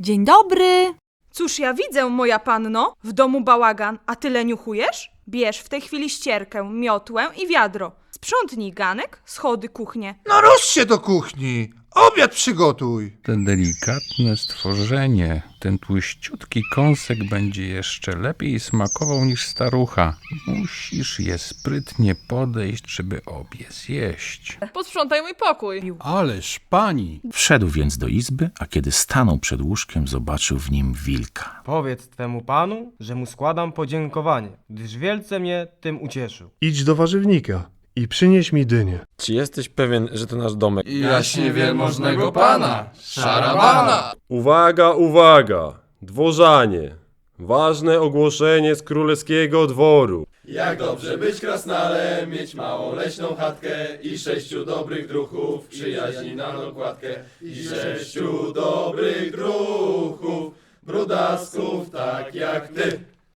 Dzień dobry. Cóż ja widzę, moja panno? W domu bałagan, a ty leniuchujesz? Bierz w tej chwili ścierkę, miotłę i wiadro. Sprzątnij ganek, schody, kuchnię. No rusz się do kuchni! Obiad przygotuj! Te delikatne stworzenie, ten tłuściutki kąsek będzie jeszcze lepiej smakował niż starucha. Musisz je sprytnie podejść, żeby obie zjeść. Posprzątaj mój pokój. Ależ pani! Wszedł więc do izby, a kiedy stanął przed łóżkiem, zobaczył w nim wilka. Powiedz twemu panu, że mu składam podziękowanie, gdyż wielce mnie tym ucieszył. Idź do warzywnika i przynieś mi dynię. Czy jesteś pewien, że to nasz domek? Jaśnie wielmożnego pana! Szarabana! Uwaga, uwaga! Dworzanie! Ważne ogłoszenie z królewskiego dworu. Jak dobrze być krasnalem, mieć małą leśną chatkę i sześciu dobrych druchów, przyjaźni na dokładkę. I sześciu dobrych druchów, brudasków tak jak ty.